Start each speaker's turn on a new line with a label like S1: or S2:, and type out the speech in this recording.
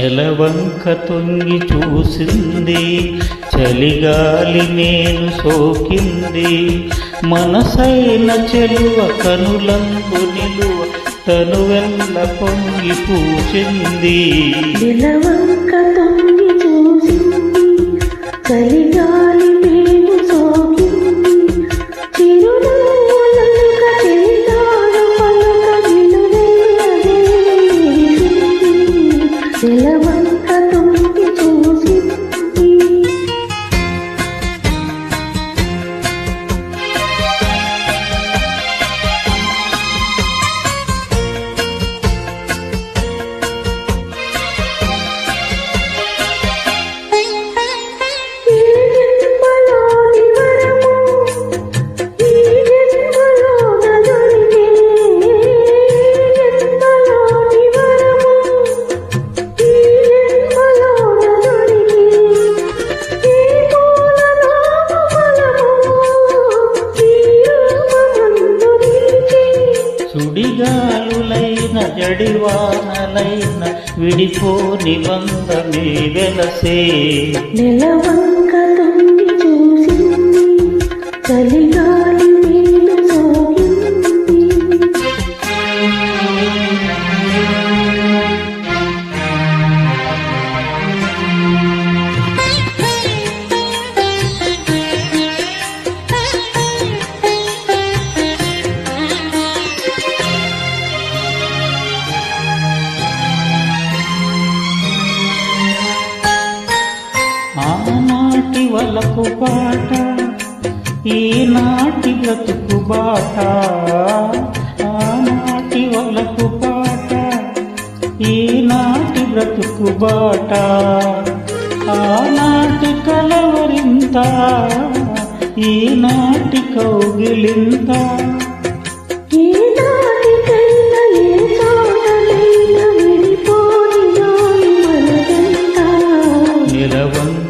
S1: నెలవంక తొంగి చూసింది చలిగాలి నేను సోకింది. మనసైన చెలువ కనులందు నిలువ తనువెల్ల పొంగి పూచింది.
S2: నెలవంక నిలవంక
S1: సుడిగాలులైన జడివానలైన విడిపోని బంధమే వెలసే.
S2: నెలవంక తొంగి చూసింది చలిగాలి
S1: జీవలకు పాట ఈనాటి బ్రతుకు బాట ఆనాటి వలకు పాట ఈనాటి బ్రతుకు బాట. ఆనాటి కలవరింత ఈనాటి కౌగిలింత